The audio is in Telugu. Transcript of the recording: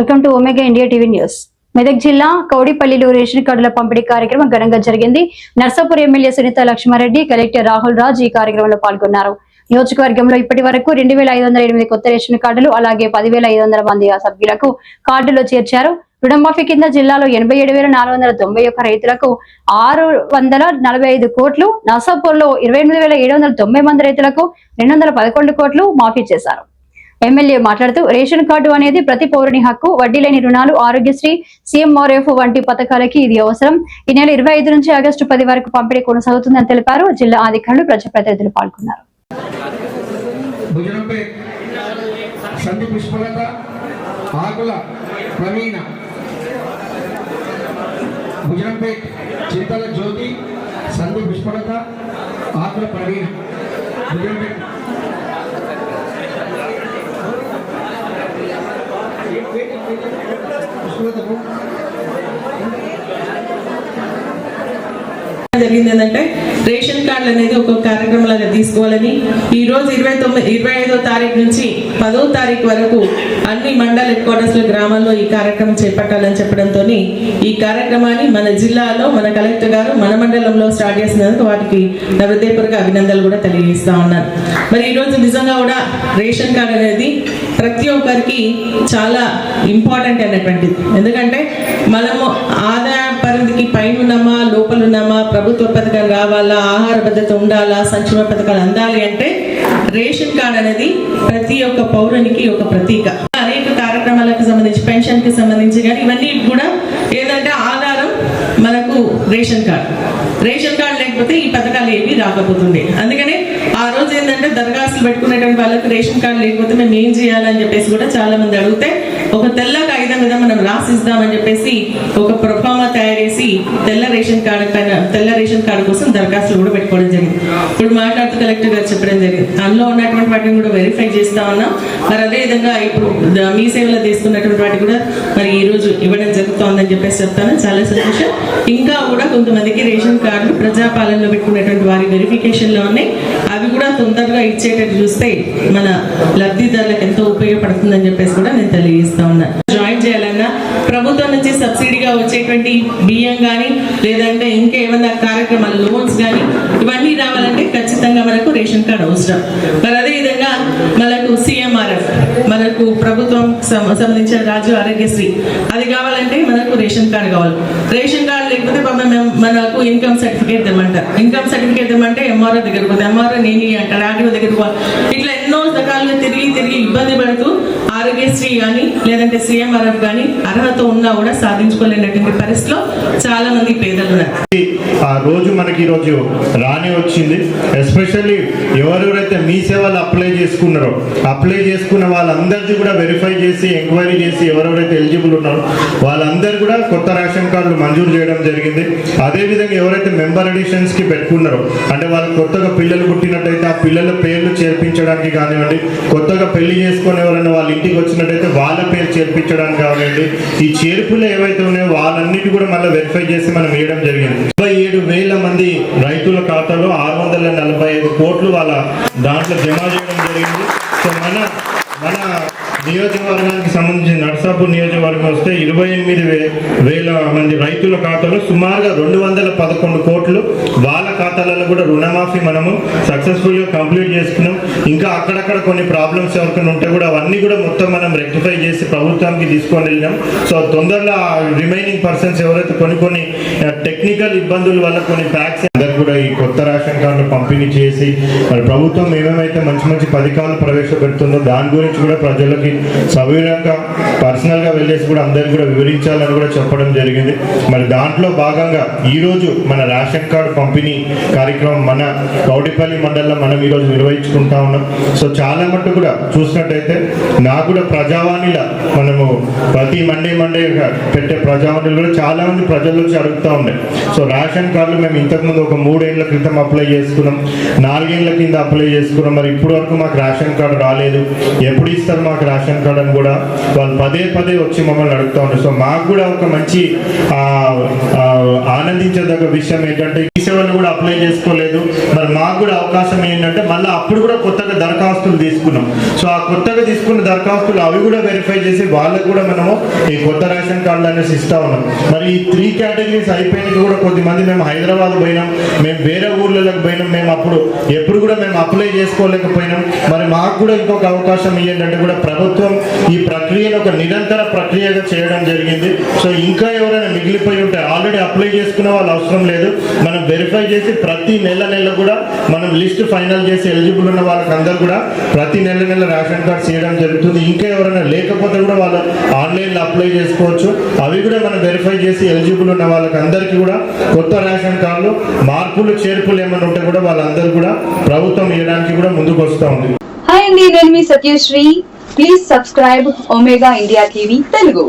Welcome to Omega India TV news. Medak జిల్లా కౌడిపల్లిలో రేషన్ కార్డుల పంపిణీ కార్యక్రమం ఘనంగా జరిగింది. నర్సాపూర్ ఎమ్మెల్యే సునీత లక్ష్మారెడ్డి కలెక్టర్ రాహుల్ రాజ్ ఈ కార్యక్రమంలో పాల్గొన్నారు. నియోజకవర్గంలో ఇప్పటి వరకు రెండు వేల ఐదు వందల ఎనిమిది కొత్త రేషన్ కార్డులు అలాగే పదివేల ఐదు వందల మంది సభ్యులకు కార్డులో చేర్చారు. రుణమాఫీ కింద జిల్లాలో ఎనభై ఏడు వేల నాలుగు వందల తొంభై ఒక్క రైతులకు ఆరు వందల నలభై ఐదు కోట్లు నర్సాపూర్లో ఇరవై ఎనిమిది వేల ఏడు వందల తొంభై మంది రైతులకు రెండు వందల పదకొండు కోట్లు మాఫీ చేశారు. ఎమ్మెల్యే మాట్లాడుతూ రేషన్ కార్డు అనేది ప్రతి పౌరుని హక్కు వడ్డీ లేని రుణాలు ఆరోగ్యశ్రీ సీఎంఆర్ఎఫ్ వంటి పథకాలకి ఇది అవసరం. ఈ నెల ఇరవై ఐదు నుంచి ఆగస్టు పది వరకు పంపిణీ కొనసాగుతుందని తెలిపారు. జిల్లా అధికారులు ప్రజాప్రతినిధులు పాల్గొన్నారు. ఆకుల ప్రవీణ. చింతల జ్యోతి సంధి పుష్పలత ఆకుల ప్రవీణ. భుజనంపై జరిగింది ఏంటంటే రేషన్ కార్డులు అనేది ఒక కార్యక్రమం లాగా తీసుకోవాలని ఈ రోజు ఇరవై తొమ్మిది ఇరవై ఐదో తారీఖు నుంచి పదో తారీఖు వరకు అన్ని మండల హెడ్ క్వార్టర్స్ గ్రామాల్లో ఈ కార్యక్రమం చేపట్టాలని చెప్పడంతో ఈ కార్యక్రమాన్ని మన జిల్లాలో మన కలెక్టర్ గారు మన మండలంలో స్టార్ట్ చేసినందుకు వాటికి నా హృదయపూర్వక అభినందనలు కూడా తెలియజేస్తా ఉన్నాను. మరి ఈ రోజు నిజంగా కూడా రేషన్ కార్డు అనేది ప్రతి ఒక్కరికి చాలా ఇంపార్టెంట్ అనేటువంటిది ఎందుకంటే మనము ఆదాయ పరిధికి పైన ఉన్నామా లోపల ఉన్నామా ప్రభుత్వ పథకం రావాలా ఆహార భద్రత ఉండాలా సంక్షేమ పథకాలు అందాలి అంటే రేషన్ కార్డ్ అనేది ప్రతి ఒక్క పౌరునికి ఒక ప్రతీక. అనేక కార్యక్రమాలకు సంబంధించి పెన్షన్కి సంబంధించి కానీ ఇవన్నీ కూడా ఏంటంటే ఆధారం మనకు రేషన్ కార్డ్. రేషన్ కార్డ్ లేకపోతే ఈ పథకాలు ఏవి రాకపోతుండే. అందుకనే ఆ రోజు ఏంటంటే దరఖాస్తులు పెట్టుకునేటువంటి వాళ్ళకి రేషన్ కార్డు లేకపోతే మేము ఏం చేయాలని చెప్పేసి కూడా చాలా మంది అడిగితే ఒక తెల్ల కాగితం మీద మనం రాసిస్తామని చెప్పేసి ఒక ప్రొఫామా తయారు చేసి తెల్ల రేషన్ కార్డు పైన తెల్ల రేషన్ కార్డు కోసం దరఖాస్తులు కూడా పెట్టుకోవడం జరిగింది. ఇప్పుడు మాట్లాడుతూ కలెక్టర్ గారు చెప్పడం జరిగింది. అందులో ఉన్నటువంటి వాటిని కూడా వెరిఫై చేస్తా ఉన్నాం. మరి అదే విధంగా ఇప్పుడు మీ సేవలో తీసుకున్నటువంటి వాటి కూడా మరి ఈ రోజు ఇవ్వడం జరుగుతోందని చెప్పేసి చెప్తాను. చాలా సంతోషం. ఇంకా కూడా కొంతమందికి రేషన్ కార్డులు ప్రజాపాలనలో పెట్టుకున్నటువంటి వారి వెరిఫికేషన్లో ఉన్నాయి. అవి కూడా తొందరగా ఇచ్చేటట్టు చూస్తే మన లబ్ధిదారులకు ఎంతో ఉపయోగపడుతుందని చెప్పేసి కూడా నేను తెలియజేస్తా ఉన్నా. జాయిన్ చేయాలన్నా ప్రభుత్వం నుంచి సబ్సిడీ గా వచ్చేటువంటి బియ్యం కానీ లేదంటే ఇంకా ఏమైనా కార్యక్రమాలు లోన్స్ కానీ ఇవన్నీ రావాలంటే ఖచ్చితంగా మనకు రేషన్ కార్డు అవసరం. మరి అదే విధంగా మనకు సిఎంఆర్ఎఫ్ మనకు ప్రభుత్వం సంబంధించిన రాజు ఆరోగ్యశ్రీ అది కావాలంటే మనకు రేషన్ కార్డు కావాలి. రేషన్ కార్డు లేకపోతే పాపం మనకు ఇన్కమ్ సర్టిఫికేట్ తెమ్మంటారు ఇన్కమ్ సర్టిఫికేట్ తెమ్మంటే ఎంఆర్ఓ దగ్గరకు పోతే ఎంఆర్ఓ నేను అంటారు ఆర్టీఓ దగ్గరకు పోవాలి ఇట్లా ఎన్నో రకాలుగా తిరిగి తిరిగి ఇబ్బంది పడుతూ ఆరోగ్యశ్రీ కానీ లేదంటే సీఎంఆర్ఎఫ్ కానీ అర్హత ఉన్నా కూడా సాధించుకోలేనటువంటి పరిస్థితిలో చాలా మంది పేదలు ఉన్నారు ఆ రోజు మనకి ఈరోజు రాని వచ్చింది. ఎస్పెషల్లీ ఎవరెవరైతే మీ సేవలు అప్లై చేసుకున్నారో అప్లై చేసుకున్న వాళ్ళందరికీ కూడా వెరిఫై చేసి ఎంక్వైరీ చేసి ఎవరెవరైతే ఎలిజిబుల్ ఉన్నారో వాళ్ళందరూ కూడా కొత్త రేషన్ కార్డులు మంజూరు చేయడం జరిగింది. అదేవిధంగా ఎవరైతే మెంబర్ అడిషన్స్కి పెట్టుకున్నారో అంటే వాళ్ళు కొత్తగా పిల్లలు పుట్టినట్టయితే ఆ పిల్లల పేర్లు చేర్పించడానికి కానివ్వండి కొత్తగా పెళ్ళి చేసుకుని ఎవరైనా వాళ్ళ ఇంటికి వచ్చినట్టయితే వాళ్ళ పేరు చేర్పించడానికి కానివ్వండి ఈ చేర్పులు ఏవైతే ఉన్నాయో వాళ్ళన్నిటి కూడా మళ్ళీ వెరిఫై చేసి మనం వేయడం జరిగింది. ముప్పై ఏడు వేల మంది రైతుల ఖాతాలో ఆరు వందల నలభై ఐదు కోట్లు వాళ్ళ దాంట్లో జమ చేయడం జరిగింది. సో మన మన నియోజకవర్గానికి సంబంధించిన నర్సాపూర్ నియోజకవర్గం వస్తే ఇరవై ఎనిమిది వేల మంది రైతుల ఖాతాలో సుమారుగా రెండు వందల పదకొండు కోట్లు వాళ్ళ ఖాతాలలో కూడా రుణమాఫీ మనము సక్సెస్ఫుల్గా కంప్లీట్ చేసుకున్నాం. ఇంకా అక్కడక్కడ కొన్ని ప్రాబ్లమ్స్ ఎవరికైనా ఉంటే కూడా అవన్నీ కూడా మొత్తం మనం రెక్టిఫై చేసి ప్రభుత్వానికి తీసుకొని వెళ్ళినాం. సో తొందరలో రిమైనింగ్ పర్సన్స్ ఎవరైతే కొన్ని కొన్ని టెక్నికల్ ఇబ్బందుల వల్ల కొన్ని ప్యాక్స్ కొత్త రేషన్ కార్డులు పంపిణీ చేసి మరి ప్రభుత్వం ఏమేమైతే మంచి మంచి పథకాలు ప్రవేశపెడుతుందో దాని గురించి కూడా ప్రజలకి సవివరంగా పర్సనల్గా వెళ్ళేసి కూడా అందరికి కూడా వివరించాలని కూడా చెప్పడం జరిగింది. మరి దాంట్లో భాగంగా ఈరోజు మన రేషన్ కార్డు పంపిణీ కార్యక్రమం మన కౌడిపల్లి మండలంలో మనం ఈ రోజు నిర్వహించుకుంటా ఉన్నాం. సో చాలా మట్టు కూడా చూసినట్టయితే నాకు కూడా ప్రజావాణిలా మనము ప్రతి మండే మండే పెట్టే ప్రజావాణిలు కూడా చాలా మంది ప్రజల నుంచి అడుగుతా ఉండే. సో రేషన్ కార్డులు మేము ఇంతకుముందు ఒక మూడేళ్ళ క్రితం అప్లై చేసుకున్నాం. నాలుగేళ్ళ కింద అప్లై చేసుకున్నాం. మరి ఇప్పుడు వరకు మాకు రేషన్ కార్డు రాలేదు. ఎప్పుడు ఇస్తారు మాకు రేషన్ కార్డు అని కూడా వాళ్ళు పదే పదే వచ్చి మమ్మల్ని అడుగుతా ఉంటారు సో మాకు కూడా ఒక మంచి ఆనందించదగ్గ విషయం ఏంటంటే ఈ సేవలు కూడా అప్లై చేసుకోలేదు. మరి మాకు కూడా అవకాశం ఏంటంటే మళ్ళీ అప్పుడు కూడా కొత్తగా దరఖాస్తులు తీసుకున్నాం. సో ఆ కొత్తగా తీసుకున్న దరఖాస్తులు అవి కూడా వెరిఫై చేసి వాళ్ళకు కూడా మనము ఈ కొత్త రేషన్ కార్డులు అనేసి ఇస్తా ఉన్నాం. మరి ఈ త్రీ కేటగిరీస్ అయిపోయినాక కూడా కొద్దిమంది మేము హైదరాబాద్ పోయినాం. మేము వేరే ఊర్లలోకి పోయినాం. మేము అప్పుడు ఎప్పుడు కూడా మేము అప్లై చేసుకోలేకపోయినాం. మరి మాకు కూడా ఇంకొక అవకాశం ఇవ్వండి అంటే కూడా ప్రభుత్వం ఈ ప్రక్రియను ఒక నిరంతర ప్రక్రియగా చేయడం జరిగింది. సో ఇంకా ఎవరైనా మిగిలిపోయి ఉంటే ఆల్రెడీ అప్లై చేసుకున్న వాళ్ళు అవసరం లేదు. మనం వెరిఫై చేసి ప్రతి నెల నెల కూడా మనం లిస్ట్ ఫైనల్ చేసి ఎలిజిబుల్ ఉన్న వాళ్ళకి అందరూ కూడా ప్రతి నెల నెల రేషన్ కార్డ్స్ చేయడం జరుగుతుంది. ఇంకా ఎవరైనా లేకపోతే కూడా వాళ్ళు ఆన్లైన్లో అప్లై చేసుకోవచ్చు. అవి కూడా మనం వెరిఫై చేసి ఎలిజిబుల్ ఉన్న వాళ్ళకి అందరికీ కూడా కొత్త రేషన్ కార్డులు మార్పులు చేర్పులు ఏమైనా ఉంటే కూడా వాళ్ళందరూ కూడా ప్రభుత్వం ఇవ్వడానికి కూడా ముందుకు వస్తూ ఉంది. హాయ్ అండి నేను మీ Satyasri. Please subscribe omega India TV Telugu